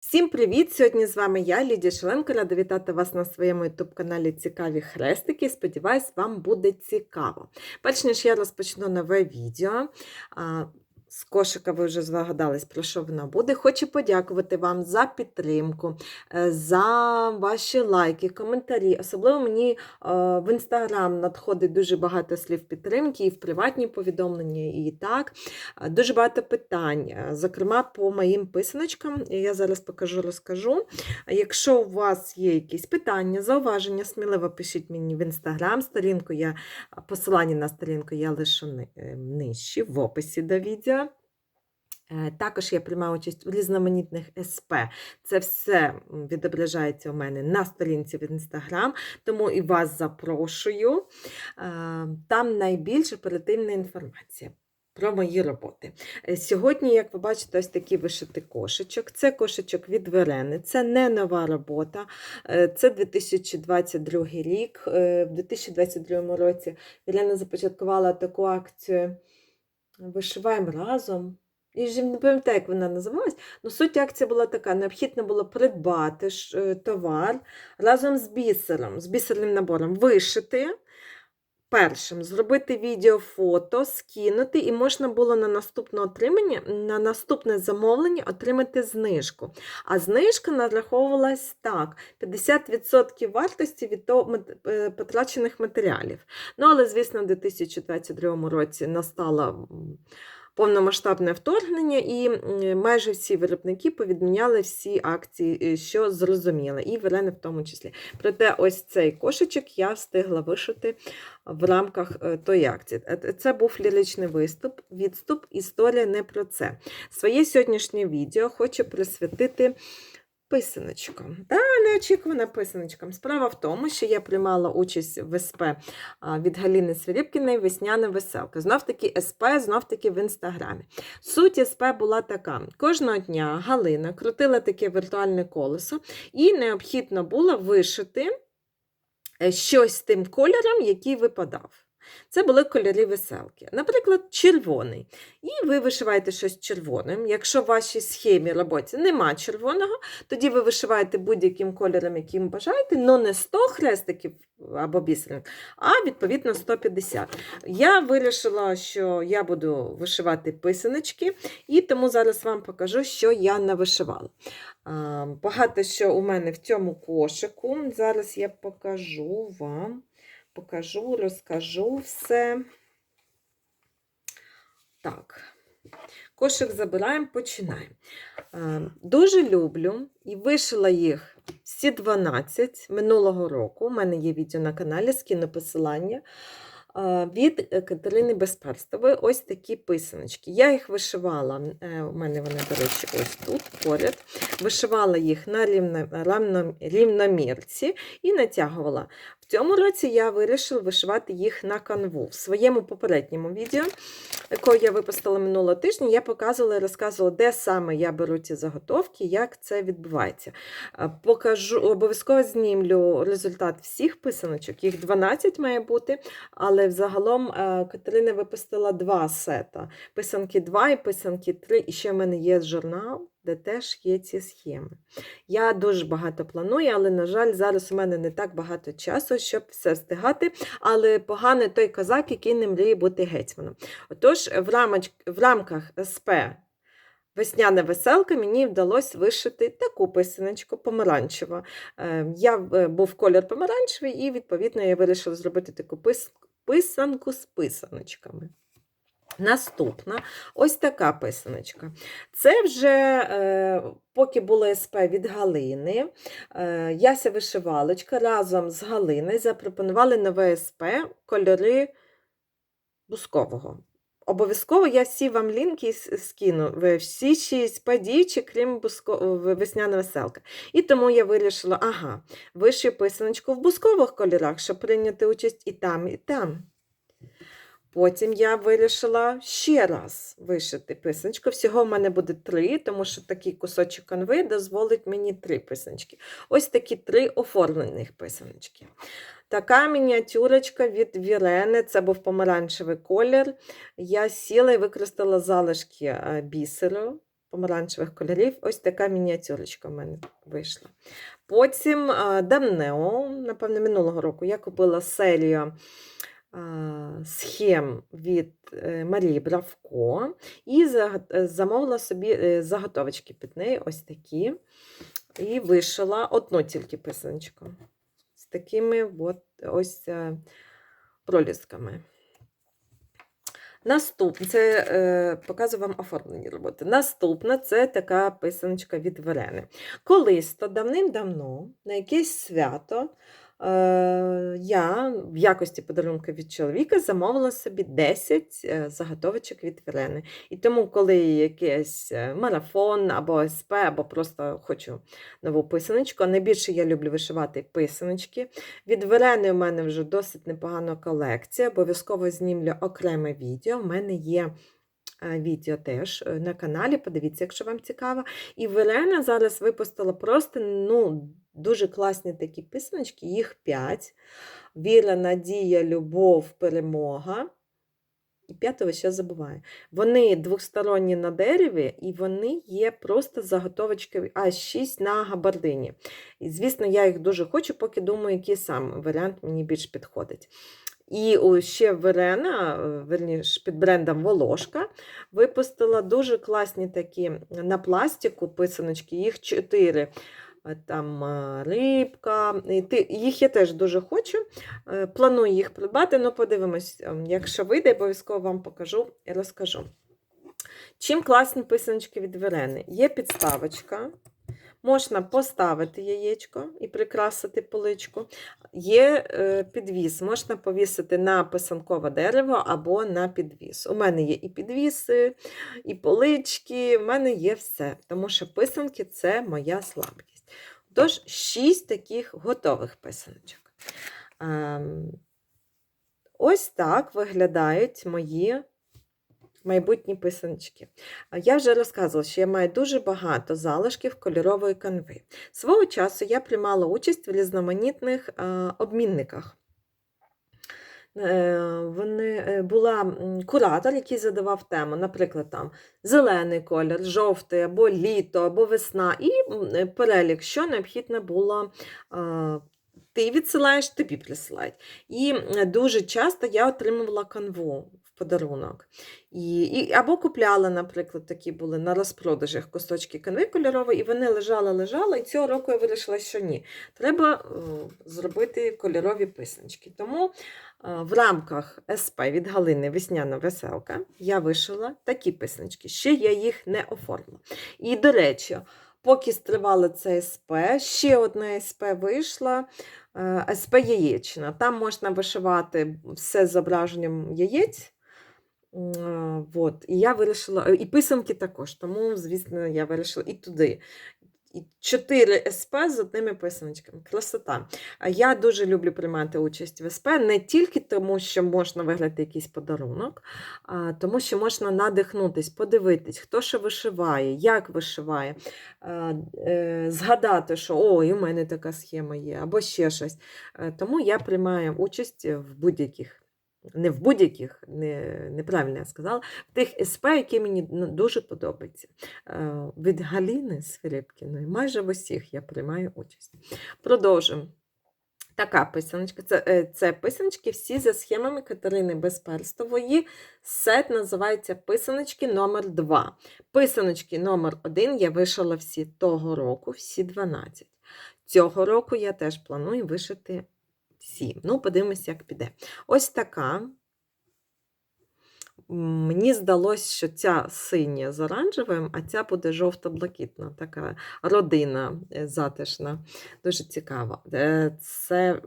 Всім привіт! Сьогодні з вами я, Лідія Шеленко, рада вітати вас на своєму YouTube-каналі Цікаві Хрестики. Сподіваюсь, вам буде цікаво. Перш ніж я розпочну нове відео. З кошика ви вже здогадались, про що воно буде. Хочу подякувати вам за підтримку, е, за ваші лайки, коментарі. Особливо мені е, в інстаграм надходить дуже багато слів підтримки, і в приватні повідомлення, і так. Е, Дуже багато питань, зокрема по моїм писаночкам. Я зараз покажу, розкажу. Якщо у вас є якісь питання, зауваження, сміливо пишіть мені в інстаграм. Сторінку я посилання на сторінку я лишу ни- нижче в описі до відео. Е, Також я приймаю участь у різноманітних СП. Це все відображається у мене на сторінці в інстаграм, тому і вас запрошую. Е, Там найбільш оперативна інформація. Про мої роботи. Е, Сьогодні, як ви бачите, ось такий вишитий кошечок. Це кошечок від Верени, це не нова робота, це 2022 рік. В 2022 році Верена започаткувала таку акцію Вишиваємо разом. І вже не пам'ятаю, як вона називалась, але суть акції була така: необхідно було придбати е, товар разом з бісером, з бісерним набором, вишити. Першим зробити відео, фото, скинути, і можна було на наступне отримання, на наступне замовлення отримати знижку. А знижка нараховувалась так: 50% вартості від е, потрачених матеріалів. Ну, але, звісно, в 2022 році настала повномасштабне вторгнення, і майже всі виробники повідміняли всі акції, е, що зрозуміло, і Верени в тому числі. Проте ось цей кошечок я встигла вишити в рамках е, тої акції. Е, Це був ліричний виступ, відступ, історія не про це. Своє сьогоднішнє відео хочу присвятити писаночкам. Неочікувана писаночкам. Справа в тому, що я приймала участь в СП від Галіни Свиріпкіної Весняна веселка. Знов таки СП, знов таки в інстаграмі. Суть СП була така: кожного дня Галина крутила таке віртуальне колесо, і необхідно було вишити е, щось тим кольором, який випадав. Це були кольори веселки. Наприклад, червоний. І ви вишиваєте щось червоним. Якщо в вашій схемі роботі нема червоного, тоді ви вишиваєте будь-яким кольором, яким бажаєте, але не 100 хрестиків або бісеринок, а відповідно 150. Я вирішила, що я буду вишивати писаночки, і тому зараз вам покажу, що я навишивала. Багато що у мене в цьому кошику. Зараз я покажу вам, покажу, розкажу все. Так. Кошик забираємо, починаємо. Е, Дуже люблю і вишила їх всі 12 минулого року. У мене є відео на каналі, скину посилання. е, Від Катерини Безперстової ось такі писаночки. Я їх вишивала, е, у мене вони, до речі, ось тут поряд. Вишивала їх на рівномірці і натягувала. Цьому році я вирішила вишивати їх на канву. В своєму попередньому відео яку я випустила минулого тижня, я показувала і розказувала, де саме я беру ці заготовки, як це відбувається. Е, Покажу, обов'язково знімлю результат всіх писаночок. Їх 12 має бути, але взагалом е, Катерина випустила два сета: писанки 2 і писанки 3. І ще в мене є журнал. Де теж є ці схеми. Я дуже багато планую, але, на жаль, зараз у мене не так багато часу, щоб все встигати. Але поганий той козак, який не мріє бути гетьманом. Отож, в, рамоч... в рамках СП Весняна веселка мені вдалося вишити таку писаночку помаранчеву. Е, Я е, був колір помаранчевий, і, відповідно, я вирішила зробити таку писанку з писаночками. Наступна ось така писаночка. Це вже, е, поки було СП від Галини, е, Яся вишивалочка разом з Галиною запропонували нове СП кольори бускового. Обов'язково я всі вам лінки скину. Ви всі шість падічі, крім буско... весняна веселка. І тому я вирішила, ага, вишию писаночку в бускових кольорах, щоб прийняти участь і там, і там. Потім я вирішила ще раз вишити писаночку. Всього в мене буде три, тому що такий кусочок канви дозволить мені три писаночки. Ось такі три оформлених писаночки. Така мініатюрочка від Вірени, це був помаранчевий колір. Я сіла і використала залишки е, бісеру. помаранчевих кольорів. Ось така мініатюрочка в мене вийшла. Потім а, давно, напевно, минулого року я купила серію схем від е, Марії Бравко і е, замовила собі е, заготовочки під неї, ось такі. І вишила одну тільки писаночку з такими от, ось пролісками. Наступне, це е, показую вам оформлені роботи. Наступна це така писаночка від Верени. Колись то давним-давно на якесь свято я в якості подарунка від чоловіка замовила собі 10 е, заготовочок від Верени. І тому, коли якийсь е, марафон або СП, або просто хочу нову писаночку, найбільше я люблю вишивати писаночки. Від Верени у мене вже досить непогана колекція. Обов'язково знімлю окреме відео. У мене є е, відео теж е, на каналі. Подивіться, якщо вам цікаво. І Верена зараз випустила просто ну, дуже класні такі писаночки, їх 5. Віра, надія, любов, перемога. І п'ятого ще забуваю. Вони двосторонні на дереві, і вони є просто заготовочки А6 на габардині. І, звісно, я їх дуже хочу, поки думаю, який сам варіант мені більш підходить. І ще Верена, е, верніше, під брендом Волошка, випустила дуже класні такі на пластику писаночки, їх чотири. Е, Там е, рибка, їх я теж дуже хочу. Е, Планую їх придбати, але подивимось, ем, якщо вийде, обов'язково вам покажу і розкажу. Чим класні писаночки від Верени? Є підставочка, можна поставити яєчко і прикрасити поличку. Є підвіс, можна повісити на писанкове дерево або на підвіс. У мене є і підвіси, і полички, в мене є все, тому що писанки це моя слабкість. Тож, шість таких готових писаночок. Ем, Ось так виглядають мої майбутні писаночки. Я вже розказувала, що я маю дуже багато залишків кольорової канви. Свого часу я приймала участь в різноманітних е, обмінниках. Е, Вони, е, була куратор, який задавав тему, наприклад, там зелений колір, жовтий, або літо, або весна, і е, перелік, що необхідно було. Ти відсилаєш, тобі присилають. І дуже часто я отримувала канву подарунок. І, і, або купляла, наприклад, такі були на розпродажах кусочки канви кольорової, і вони лежали, лежали. І цього року я вирішила, що ні. Треба е, зробити кольорові писаночки. Тому е, в рамках СП від Галини Весняна Веселка я вишила такі писаночки. Ще я їх не оформила. І, до речі, поки стривало це СП, ще одна СП вийшла. е, СП Яєчна. Там можна вишивати все з зображенням яєць. Вот. І я вирішила, і писанки також, тому, звісно, я вирішила і туди. І 4 СП з одними писаночками. Красота. Я дуже люблю приймати участь в СП не тільки тому, що можна виграти якийсь подарунок, а тому що можна надихнутись, подивитись, хто що вишиває, як вишиває, е, згадати, що о, і у мене така схема є, або ще щось. Е, Тому я приймаю участь в будь-яких. Не в будь-яких, не, неправильно я сказала, в тих СП, які мені дуже подобаються. Е, Від Галіни Свирепкіної майже в усіх я приймаю участь. Продовжуємо. Така писаночка. Це, е, це писаночки всі за схемами Катерини Безперстової. Сет називається Писаночки номер 2 Писаночки номер 1 я вишила всі того року, всі 12. Цього року я теж планую вишити всі. Ну, подивимось, як піде. Ось така. Мені здалося, що ця синя з оранжевим, а ця буде жовто-блакитна, така родина е, затишна. Дуже цікава. Е, Це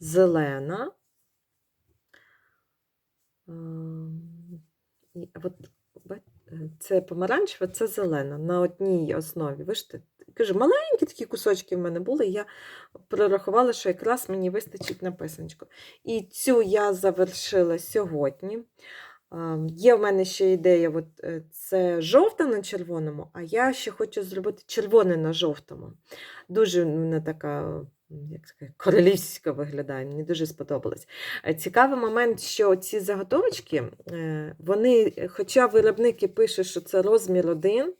зелена. Ем, е, це помаранчева, це зелена на одній основі. Бачите, кажу, маленькі такі кусочки в мене були, і я прорахувала, що якраз мені вистачить на писаночку. І цю я завершила сьогодні. Є в мене ще ідея, от, е, це жовта на червоному, а я ще хочу зробити червоне на жовтому. Дуже в мене така як сказати, королівська виглядає, мені дуже сподобалось. Е, Цікавий момент, що ці заготовочки, е, вони, хоча виробники пишуть, що це розмір один,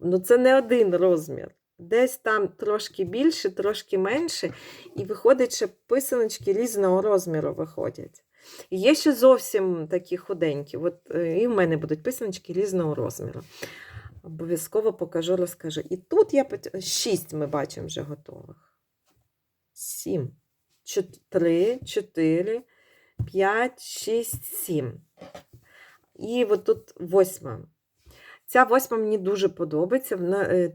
ну це не один розмір. Десь там трошки більше, трошки менше, і виходить, що писаночки різного розміру виходять. І Є ще зовсім такі худенькі. От, е, і в мене будуть писаночки різного розміру. Обов'язково покажу, розкажу. І тут я шість ми бачимо вже готових. Сім. Чот- Три, чотири, п'ять, шість, сім. І от тут восьма. Ця восьма мені дуже подобається. Вона, е,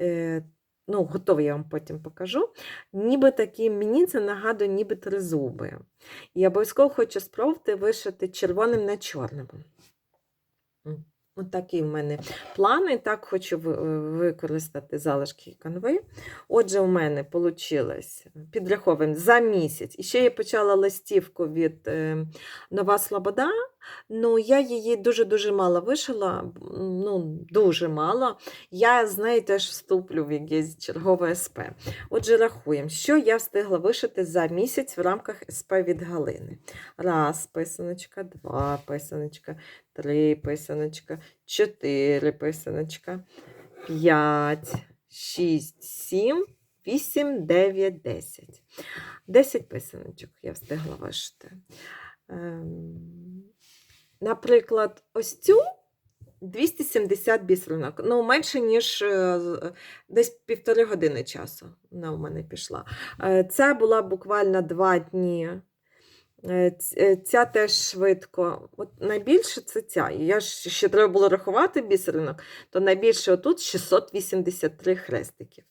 е, ну, готова, я вам потім покажу. Ніби такі, мені це нагадує, ніби тризуби. І обов'язково хочу спробувати вишити червоним на чорному. От такі в мене плани. Так хочу е, використати залишки канви. Отже, у мене вийшло підраховуємо за місяць. І ще я почала листівку від Нова Слобода. Ну, я її дуже-дуже мало вишила, ну, дуже мало. Я з нею теж вступлю в якесь чергове СП. Отже, рахуємо, що я встигла вишити за місяць в рамках СП від Галини. Раз писаночка, два писаночка, три писаночка, чотири писаночка, п'ять, шість, сім, вісім, дев'ять, десять. Десять писаночок я встигла вишити. Ем, Наприклад, ось цю 270 бісеринок. Ну, менше, ніж е, десь півтори години часу вона у мене пішла. Е, Це була буквально два дні. Е, е, Ця теж швидко. От найбільше це ця. Я ж ще треба було рахувати бісеринок, то найбільше отут 683 хрестиків.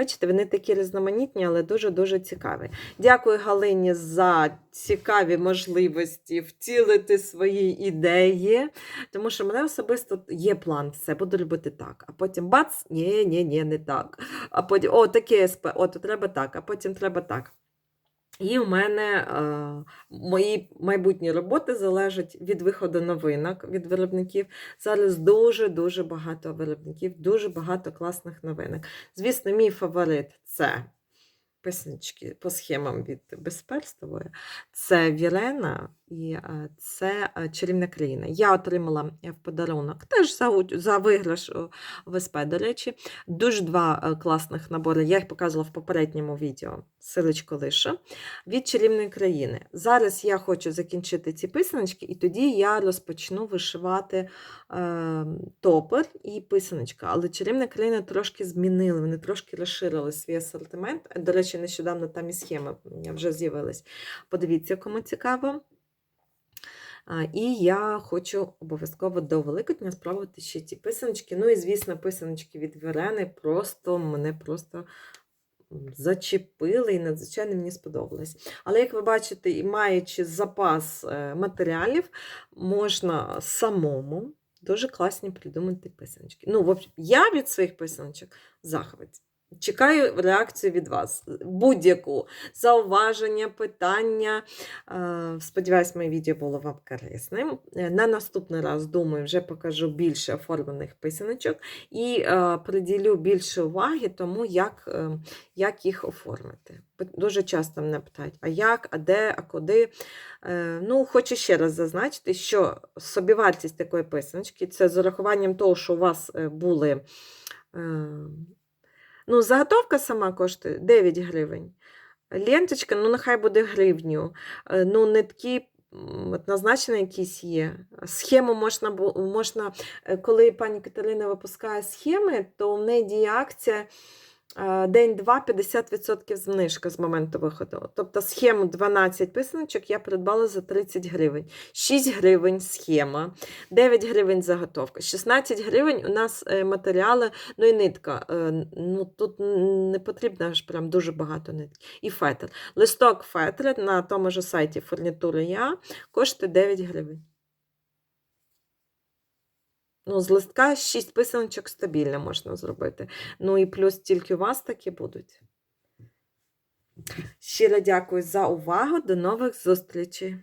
Бачите, вони такі різноманітні, але дуже-дуже цікаві. Дякую Галині за цікаві можливості втілити свої ідеї. Тому що мене особисто є план, все, буду робити так. А потім бац, ні, ні, ні, не так. А потім, о, таке СП, треба так, а потім треба так. І у мене е, мої майбутні роботи залежать від виходу новинок від виробників. Зараз дуже-дуже багато виробників, дуже багато класних новинок. Звісно, мій фаворит це писаночки по схемам від Безперстової. Це Вірена і е, це е, Чарівна країна. Я отримала в подарунок теж за, за виграш у ВСП, до речі. Дуже два е, класних набори. Я їх показувала в попередньому відео. Силочку лише від чарівної країни. Зараз я хочу закінчити ці писаночки, і тоді я розпочну вишивати е, топер і писаночка. Але чарівна країна трошки змінили, вони трошки розширили свій асортимент. До речі, нещодавно там і схеми вже з'явились. Подивіться, кому цікаво. І я хочу обов'язково до Великодня спробувати ще ці писаночки. Ну і, звісно, писаночки від Верени просто мене просто зачепили і надзвичайно мені сподобалось. Але, як ви бачите, і маючи запас е, матеріалів, можна самому дуже класні придумати писаночки. Ну, я від своїх писаночок захваті. Чекаю реакцію від вас. Будь-яку зауваження, питання. Е, Сподіваюсь, моє відео було вам корисним. Е, На наступний раз, думаю, вже покажу більше оформлених писаночок і е, приділю більше уваги тому, як, як їх оформити. Дуже часто мене питають, а як, а де, а куди. Ну, хочу ще раз зазначити, що собівартість такої писаночки це з урахуванням того, що у вас були. Ну, заготовка сама коштує 9 гривень. Ленточка, ну, нехай буде гривню. Е, Ну, нитки однозначно якісь є. Схему можна, можна, е, коли пані Катерина випускає схеми, то в неї діє акція день-два 50% знижка з моменту виходу. Тобто схему 12 писаночок я придбала за 30 гривень. 6 гривень схема, 9 гривень заготовка, 16 гривень у нас е, матеріали, ну і нитка. Е, Ну, тут не потрібно аж прям дуже багато нитки. І фетр. Листок фетр на тому ж сайті фурнітури Я коштує 9 гривень. Ну, з листка 6 писаночок стабільно можна зробити. Ну і плюс тільки у вас такі будуть. Щиро дякую за увагу. До нових зустрічей!